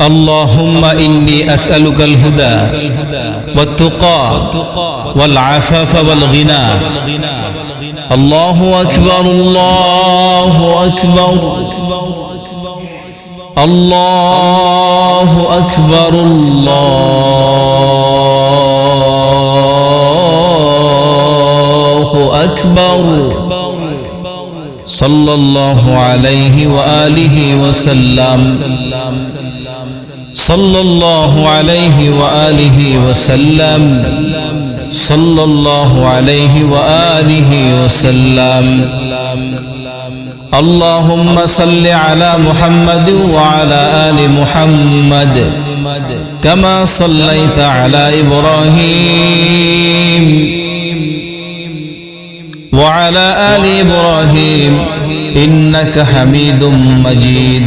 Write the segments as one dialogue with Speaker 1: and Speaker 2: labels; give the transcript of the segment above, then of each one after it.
Speaker 1: اللهم إني أسألك الهدى والتقى والعفاف والغنى. الله أكبر الله أكبر الله أكبر الله أكبر. صلى الله عليه وآله وسلم. صلى الله عليه وآله وسلم. صلى الله عليه وآله وسلم. اللهم صل على محمد وعلى آل محمد كما صليت على إبراهيم وعلى آل إبراهيم إنك حميد مجيد.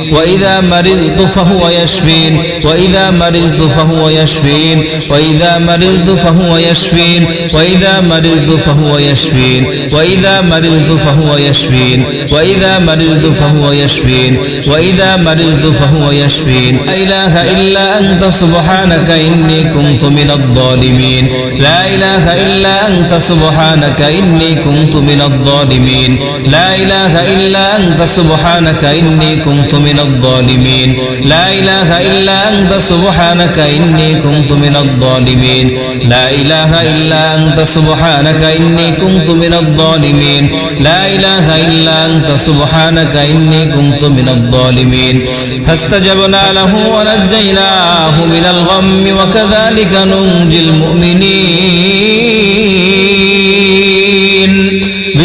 Speaker 1: وإذا مرضت فهو يشفين. وإذا مرضت فهو يشفين. وإذا مرضت فهو يشفين. وإذا مرضت فهو يشفين. وإذا مرضت فهو يشفين. وإذا مرضت فهو يشفين. وإذا مرضت فهو يشفين. لا إله إلا أنت سبحانك إني كنت من الظالمين. لا إله إلا أنت سبحانك إني كنت من الظالمين. لا إله إلا أنت سبحانك إني كنت من الظالمين لا إله إلا أنت سبحانك إني كنت من الظالمين لا إله إلا أنت سبحانك إني كنت من الظالمين لا إله إلا أنت سبحانك إني كنت من الظالمين فاستجبنا له ونجيناه من الغم وكذلك ننجي المؤمنين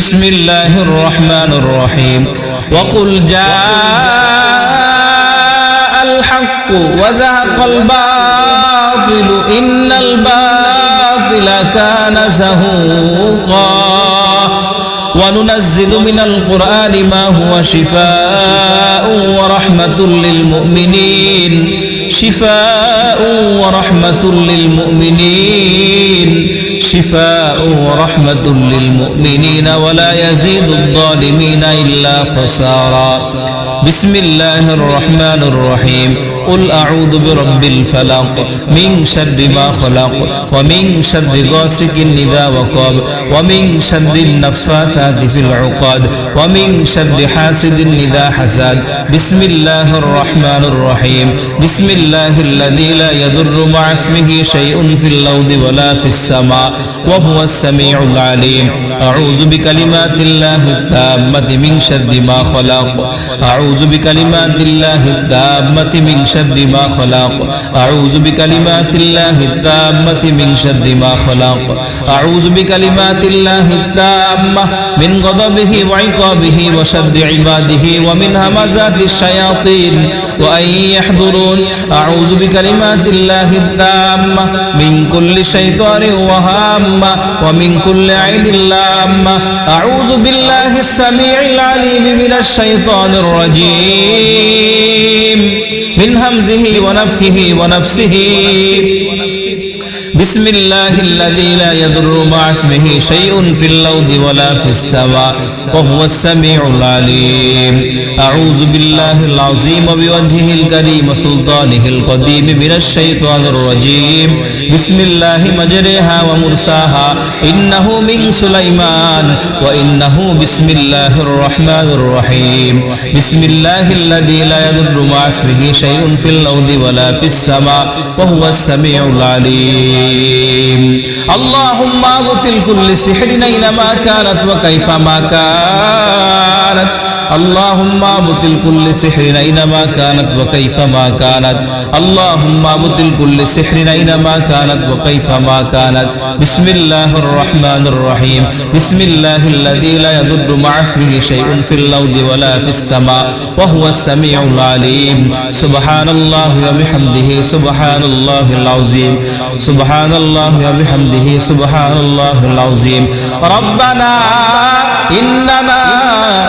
Speaker 1: بسم الله الرحمن الرحيم وقل جاء الحق وزهق الباطل إن الباطل كان زهوقا وننزل من القرآن ما هو شفاء ورحمة للمؤمنين شفاء ورحمة للمؤمنين. شفاء ورحمة للمؤمنين ولا يزيد الظالمين إلا خسارا. بسم الله الرحمن الرحيم. قل أعوذ برب الفلق من شر ما خلق ومن شر غاسق إذا وقب ومن شر النفاثات في العقاد ومن شر حاسد إذا حسد بسم الله الرحمن الرحيم بسم الله الذي لا يضر مع اسمه شيء في الأرض ولا في السماء وهو السميع العليم أعوذ بكلمات الله التامة من شر ما خلق أعوذ بكلمات الله التامة من شر ما خلق أعوذ بكلمات الله التامة من شر ما خلق أعوذ بكلمات الله التامة من غضبه وعقابه وشر عباده ومن همزات الشياطين وأن يحضرون أعوذ بكلمات الله التامة من كل شيطان وهامة ومن كل عين لامة أعوذ بالله السميع العليم من الشيطان الرجيم من همزه ونفخه ونفسه بسم الله الذي لا يضر مع اسمه شيء في الأرض ولا في السماء وهو السميع العليم أعوذ بالله العظيم بوجهه الكريم سلطانه القديم من الشيطان الرجيم بسم الله مجريها ومرساها إنه من سليمان وإنه بسم الله الرحمن الرحيم بسم الله الذي لا يضر مع اسمه شيء في الأرض ولا في السماء وهو السميع العليم الرحيم. اللهم ابطل كل سحر اينما كانت وكيفما كانت. اللهم ابطل كل سحر اينما كانت وكيفما كانت. اللهم ابطل كل سحر اينما كانت وكيفما كانت. بسم الله الرحمن الرحيم. بسم الله الذي لا يضر مع اسمه شيء في الأرض ولا في السماء وهو السميع العليم. سبحان الله وبحمده سبحان الله العظيم. سبحان الله وبحمده سبحان الله العظيم. ربنا إننا